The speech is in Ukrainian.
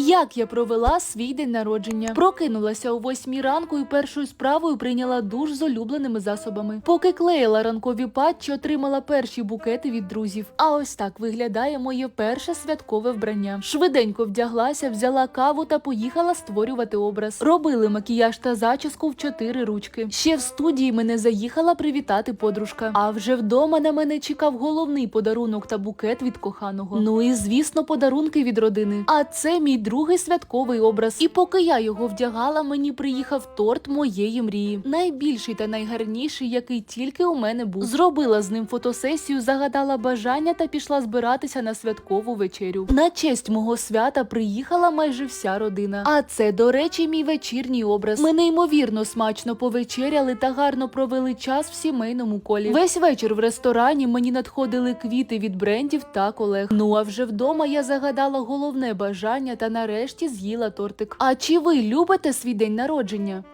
Як я провела свій день народження? Прокинулася о восьмій ранку і першою справою прийняла душ з улюбленими засобами. Поки клеїла ранкові патчі, отримала перші букети від друзів. А ось так виглядає моє перше святкове вбрання. Швиденько вдяглася, взяла каву та поїхала створювати образ. Робили макіяж та зачіску в чотири ручки. Ще в студії мене заїхала привітати подружка. А вже вдома на мене чекав головний подарунок та букет від коханого. Ну і звісно, подарунки від родини. А це мій другий святковий образ. І поки я його вдягала, мені приїхав торт моєї мрії. Найбільший та найгарніший, який тільки у мене був. Зробила з ним фотосесію, загадала бажання та пішла збиратися на святкову вечерю. На честь мого свята приїхала майже вся родина. А це, до речі, мій вечірній образ. Ми неймовірно смачно повечеряли та гарно провели час в сімейному колі. Весь вечір в ресторані мені надходили квіти від брендів та колег. Ну а вже вдома я загадала головне бажання та нарешті з'їла тортик. А чи ви любите свій день народження?